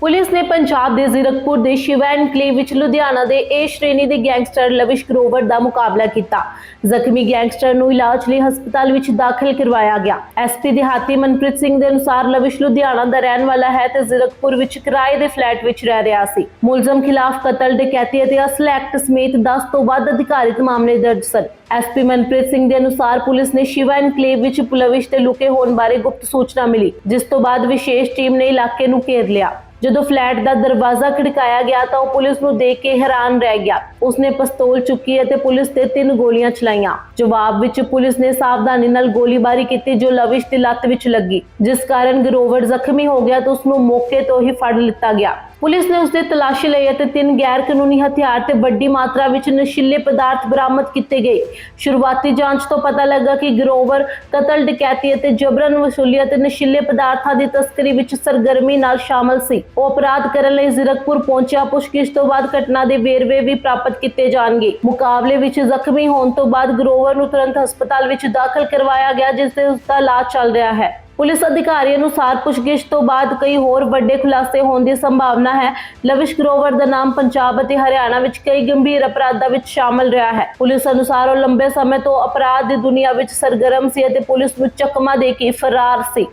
Police ਨੇ ਪੰਜਾਬ ਦੇ ਜ਼ੀਰਕਪੁਰ ਦੇ ਸ਼ਿਵਾ ਐਨਕਲੇਵ ਵਿੱਚ ਲੁਧਿਆਣਾ ਦੇ ਏ ਸ਼੍ਰੇਣੀ ਦੇ ਗੈਂਗਸਟਰ ਲਵਿਸ਼ ਗਰੋਵਰ ਦਾ ਮੁਕਾਬਲਾ ਕੀਤਾ। ਜ਼ਖਮੀ ਗੈਂਗਸਟਰ ਨੂੰ ਇਲਾਜ ਲਈ ਹਸਪਤਾਲ ਵਿੱਚ ਦਾਖਲ ਕਰਵਾਇਆ ਗਿਆ। ਐਸਪੀ ਦਿਹਾਤੀ ਮਨਪ੍ਰੀਤ ਸਿੰਘ ਦੇ ਅਨੁਸਾਰ ਲਵਿਸ਼ ਲੁਧਿਆਣਾ ਦਾ ਰਹਿਣ ਵਾਲਾ ਹੈ ਤੇ ਜ਼ੀਰਕਪੁਰ ਵਿੱਚ ਕਿਰਾਏ ਦੇ ਫਲੈਟ ਵਿੱਚ ਰਹਿ ਰਿਹਾ ਸੀ। ਮੁਲਜ਼ਮ ਖਿਲਾਫ ਕਤਲ, ਡਕੈਤੀ ਅਤੇ ਅਸਲ ਐਕਟ ਸਮੇਤ 10 ਤੋਂ ਵੱਧ ਅਧਿਕਾਰਿਤ ਮਾਮਲੇ ਦਰਜ ਸਨ। ਐਸਪੀ ਮਨਪ੍ਰੀਤ ਸਿੰਘ ਦੇ ਅਨੁਸਾਰ ਪੁਲਿਸ ਨੇ ਸ਼ਿਵਾ ਐਨਕਲੇਵ ਵਿੱਚ ਪੁਲਵਿਸ਼ ਤੇ ਲੁਕੇ ਹੋਣ ਬਾਰੇ ਗੁਪਤ ਸੂਚਨਾ ਮਿਲੀ, ਜਿਸ ਤੋਂ ਬਾਅਦ ਵਿਸ਼ੇਸ਼ ਟੀਮ ਨੇ ਇਲਾਕੇ ਨੂੰ ਘੇਰ ਲਿਆ। ਜਦੋਂ ਫਲੈਟ ਦਾ ਦਰਵਾਜ਼ਾ ਖੜਕਾਇਆ ਗਿਆ ਤਾਂ ਉਹ ਪੁਲਿਸ ਨੂੰ ਦੇਖ ਕੇ ਹੈਰਾਨ ਰਹਿ ਗਿਆ। ਉਸਨੇ ਪਿਸਤੌਲ ਚੁੱਕੀ ਅਤੇ ਪੁਲਿਸ ਤੇ ਤਿੰਨ ਗੋਲੀਆਂ ਚਲਾਈਆਂ। ਜਵਾਬ ਵਿੱਚ ਪੁਲਿਸ ਨੇ ਸਾਵਧਾਨੀ ਨਾਲ ਗੋਲੀਬਾਰੀ ਕੀਤੀ ਜੋ ਲਵਿਸ਼ ਦੀ ਲੱਤ ਵਿੱਚ ਲੱਗੀ। ਜਿਸ ਕਾਰਨ ਗਰੋਵਰ ਜ਼ਖਮੀ ਹੋ ਗਿਆ ਤਾਂ ਉਸ ਨੂੰ ਮੌਕੇ ਤੋਂ ਹੀ ਫੜ ਲਿੱਤਾ ਗਿਆ। ਪੁਲਿਸ ਨੇ ਉਸਦੇ ਤਲਾਸ਼ੀ ਲਈ ਅਤੇ ਤਿੰਨ ਗੈਰ ਕਾਨੂੰਨੀ ਹਥਿਆਰ ਤੇ ਵੱਡੀ ਮਾਤਰਾ ਵਿੱਚ ਨਸ਼ੀਲੇ ਪਦਾਰਥ ਬਰਾਮਦ ਕੀਤੇ ਗਏ। ਸ਼ੁਰੂਆਤੀ ਜਾਂਚ ਤੋਂ ਪਤਾ ਲੱਗਾ ਕਿ ਗਰੋਵਰ, ਕਤਲ ਡਕੈਤੀ ਅਤੇ ਜਬਰਨ ਵਸੂਲੀ ਅਤੇ ਨਸ਼ੀਲੇ ਪਦਾਰਥਾਂ ਦੀ ਤਸਕਰੀ ਵਿੱਚ ਸਰਗਰਮੀ ਨਾਲ ਸ਼ਾਮਲ ਸੀ। ਉਹ ਅਪਰਾਧ ਕਰਨ ਲਈ ਜ਼ੀਰਕਪੁਰ ਪਹੁੰਚਿਆ। ਪੁੱਛਗਿੱਛ ਤੋਂ ਬਾਅਦ ਘਟਨਾ ਦੇ ਵੇਰਵੇ ਵੀ ਪ੍ਰਾਪਤ ਕੀਤੇ ਜਾਣਗੇ। ਮੁਕਾਬਲੇ ਵਿੱਚ ਜ਼ਖਮੀ ਹੋਣ ਤੋਂ ਬਾਅਦ ਗਰੋਵਰ ਨੂੰ ਤੁਰੰਤ ਹਸਪਤਾਲ ਵਿੱਚ ਦਾਖਲ ਕਰਵਾਇਆ ਗਿਆ, ਜਿਸ ਤੇ ਉਸ ਦਾ ਇਲਾਜ ਚੱਲ ਰਿਹਾ ਹੈ। ਪੁਲਿਸ ਅਧਿਕਾਰੀ ਅਨੁਸਾਰ ਪੁੱਛਗਿੱਛ ਤੋਂ ਬਾਅਦ ਕਈ ਹੋਰ ਵੱਡੇ ਖੁਲਾਸੇ ਹੋਣ ਦੀ ਸੰਭਾਵਨਾ ਹੈ। ਲਵਿਸ਼ ਗਰੋਵਰ ਦਾ ਨਾਮ ਪੰਜਾਬ ਅਤੇ ਹਰਿਆਣਾ ਵਿੱਚ ਕਈ ਗੰਭੀਰ ਅਪਰਾਧਾਂ ਵਿੱਚ ਸ਼ਾਮਲ ਰਿਹਾ ਹੈ। ਪੁਲਿਸ ਅਨੁਸਾਰ ਉਹ ਲੰਬੇ ਸਮੇਂ ਤੋਂ ਅਪਰਾਧ ਦੀ ਦੁਨੀਆ ਵਿੱਚ ਸਰਗਰਮ ਸੀ ਅਤੇ ਪੁਲਿਸ ਨੂੰ ਚਕਮਾ ਦੇ ਕੇ ਫਰਾਰ ਸੀ।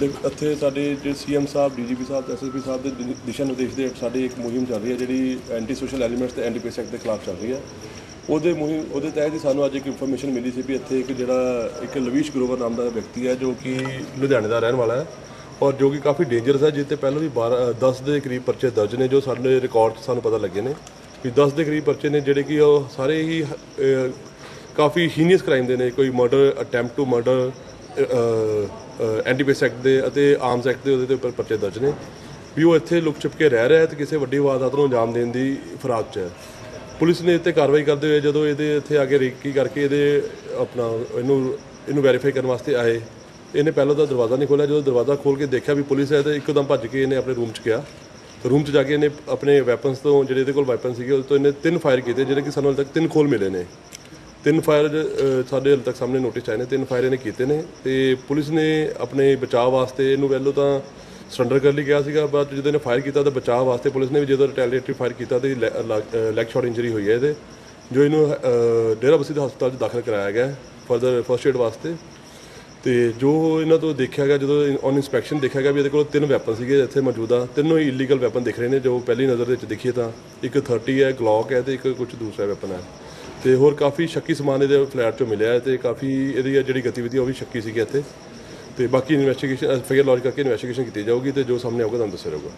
ਦੇਖ, ਇੱਥੇ ਸਾਡੇ ਜਿਹੜੇ ਸੀਐਮ ਸਾਹਿਬ, ਡੀਜੀਪੀ ਸਾਹਿਬ ਤੇ ਐਸਐਸਪੀ ਸਾਹਿਬ ਦੇ ਦਿ- ਦਿਸ਼ਾ ਨਿਰਦੇਸ਼ ਦੇ ਸਾਡੀ ਇੱਕ ਮੁਹਿੰਮ ਚੱਲ ਰਹੀ ਹੈ, ਜਿਹੜੀ ਐਂਟੀ ਸੋਸ਼ਲ ਐਲੀਮੈਂਟਸ ਤੇ ਐਂਟੀ ਪੇਸ ਐਕਟ ਦੇ ਖਿਲਾਫ ਚੱਲ ਰਹੀ ਹੈ। ਉਹਦੇ ਮੁਹਿੰਮ ਉਹਦੇ ਤਹਿਤ ਹੀ ਸਾਨੂੰ ਅੱਜ ਇੱਕ ਇਨਫੋਰਮੇਸ਼ਨ ਮਿਲੀ ਸੀ ਵੀ ਇੱਥੇ ਇੱਕ ਜਿਹੜਾ ਇੱਕ ਲਵੀਸ਼ ਗਰੋਵਰ ਨਾਮ ਦਾ ਵਿਅਕਤੀ ਹੈ ਜੋ ਕਿ ਲੁਧਿਆਣੇ ਦਾ ਰਹਿਣ ਵਾਲਾ ਹੈ ਔਰ ਜੋ ਕਿ ਕਾਫੀ ਡੇਂਜਰਸ ਹੈ ਜਿਸ ਤੇ ਪਹਿਲਾਂ ਵੀ 12 10 ਦੇ ਕਰੀਬ ਪਰਚੇ ਦਰਜ ਨੇ ਜੋ ਸਾਡੇ ਰਿਕਾਰਡ 'ਚ ਸਾਨੂੰ ਪਤਾ ਲੱਗੇ ਨੇ ਵੀ 10 ਦੇ ਕਰੀਬ ਪਰਚੇ ਨੇ ਜਿਹੜੇ ਕਿ ਉਹ ਸਾਰੇ ਹੀ ਅਹ, ਕਾਫੀ ਹੀਨੀਅਸ ਕ੍ਰਾਈਮ ਦੇ ਨੇ ਕੋਈ murder attempt to murder NDPS act ਦੇ ਅਤੇ ਆਰਮਸ ਐਕਟ ਦੇ ਉਹਦੇ ਤੇ ਉੱਪਰ ਪਰਚੇ ਦਰਜ ਨੇ। ਵੀ ਉਹ ਇੱਥੇ ਲੁਕ ਛਿਪ ਕੇ ਰਹਿ ਰਿਹਾ ਹੈ ਤੇ ਕਿਸੇ ਵੱਡੀ ਵਾਰਦਾਤ ਨੂੰ ਅੰਜਾਮ ਦੇਣ ਦੀ ਫਰਾਕ 'ਚ ਹੈ। ਪੁਲਿਸ ਨੇ ਇੱਥੇ ਕਾਰਵਾਈ ਕਰਦੇ ਹੋਏ ਜਦੋਂ ਇਹਦੇ ਇੱਥੇ ਆ ਕੇ ਰੇਕੀ ਕਰਕੇ ਇਹਦੇ ਆਪਣਾ ਇਹਨੂੰ ਇਹਨੂੰ ਵੈਰੀਫਾਈ ਕਰਨ ਵਾਸਤੇ ਆਏ, ਇਹਨੇ ਪਹਿਲਾਂ ਤਾਂ ਦਰਵਾਜ਼ਾ ਨਹੀਂ ਖੋਲ੍ਹਿਆ। ਜਦੋਂ ਦਰਵਾਜ਼ਾ ਖੋਲ੍ਹ ਕੇ ਦੇਖਿਆ ਵੀ ਪੁਲਿਸ ਹੈ ਤਾਂ ਇੱਕਦਮ ਭੱਜ ਕੇ ਇਹਨੇ ਆਪਣੇ ਰੂਮ 'ਚ ਗਿਆ। ਰੂਮ 'ਚ ਜਾ ਕੇ ਇਹਨੇ ਆਪਣੇ ਵੈਪਨਸ ਤੋਂ, ਜਿਹੜੇ ਇਹਦੇ ਕੋਲ ਵੈਪਨ ਸੀਗੇ ਉਹ ਤੋਂ ਇਹਨੇ ਤਿੰਨ ਫਾਇਰ ਕੀਤੇ, ਜਿਹੜੇ ਕਿ ਸਾਨੂੰ ਹਾਲੇ ਤੱਕ ਤਿੰਨ ਖੋਲ ਮਿਲੇ ਨੇ। ਤਿੰਨ ਫਾਇਰ ਸਾਡੇ ਹਾਲੇ ਤੱਕ ਸਾਹਮਣੇ ਨੋਟਿਸ ਆਏ ਨੇ, ਤਿੰਨ ਫਾਇਰ ਇਹਨੇ ਕੀਤੇ ਨੇ। ਤੇ ਪੁਲਿਸ ਨੇ ਆਪਣੇ ਬਚਾਅ ਵਾਸਤੇ ਇਹਨੂੰ ਪਹਿਲਾਂ ਤਾਂ ਸਰੈਂਡਰ ਕਰਨ ਲਈ ਗਿਆ ਸੀਗਾ, ਬਾਅਦ 'ਚ ਜਦੋਂ ਇਹਨੇ ਫਾਇਰ ਕੀਤਾ ਤਾਂ ਬਚਾਅ ਵਾਸਤੇ ਪੁਲਿਸ ਨੇ ਵੀ ਜਦੋਂ ਰਿਟੈਲੀਏਟਰੀ ਫਾਇਰ ਕੀਤਾ ਤੇ ਲੈਗ ਸ਼ਾਟ ਇੰਜਰੀ ਹੋਈ ਹੈ ਇਹਦੇ, ਜੋ ਇਹਨੂੰ ਡੇਰਾ ਬਸੀ ਦੇ ਹਸਪਤਾਲ 'ਚ ਦਾਖਲ ਕਰਾਇਆ ਗਿਆ ਫਰਦਰ ਫਰਸਟ ਏਡ ਵਾਸਤੇ। ਤੇ ਜੋ ਇਹਨਾਂ ਤੋਂ ਦੇਖਿਆ ਗਿਆ, ਜਦੋਂ ਔਨ ਇਨਸਪੈਕਸ਼ਨ ਦੇਖਿਆ ਗਿਆ ਵੀ ਇਹਦੇ ਕੋਲ ਤਿੰਨ ਵੈਪਨ ਸੀਗੇ ਇੱਥੇ ਮੌਜੂਦਾ, ਤਿੰਨੋਂ ਹੀ ਇਲੀਗਲ ਵੈਪਨ ਦਿਖ ਰਹੇ ਨੇ, ਜੋ ਪਹਿਲੀ ਨਜ਼ਰ ਦੇ ਵਿੱਚ ਦਿਖੀਏ ਤਾਂ ਇੱਕ 30 ਹੈ ਗਲੌਕ ਹੈ ਤੇ ਇੱਕ ਕੁਝ ਦੂਸਰਾ ਵੈਪਨ ਹੈ। ਤੇ ਹੋਰ ਕਾਫੀ ਸ਼ੱਕੀ ਸਮਾਨ ਇਹਦੇ ਫਲੈਟ ਚੋਂ ਮਿਲਿਆ ਹੈ ਤੇ ਕਾਫੀ ਇਹਦੀ ਜਿਹੜੀ ਗਤੀਵਿਧੀ ਉਹ ਵੀ ਸ਼ੱਕੀ ਸੀਗੀ ਇੱਥੇ। ਤੇ ਬਾਕੀ ਇਨਵੈਸਟੀਗੇਸ਼ਨ ਫਿਗਰ ਲੌਜ ਕਰਕੇ ਇਨਵੈਸਟੀਗੇਸ਼ਨ ਕੀਤੀ ਜਾਊਗੀ ਤੇ ਜੋ ਸਾਹਮਣੇ ਆਊਗਾ ਤੁਹਾਨੂੰ ਦੱਸਿਆ ਜਾਊਗਾ।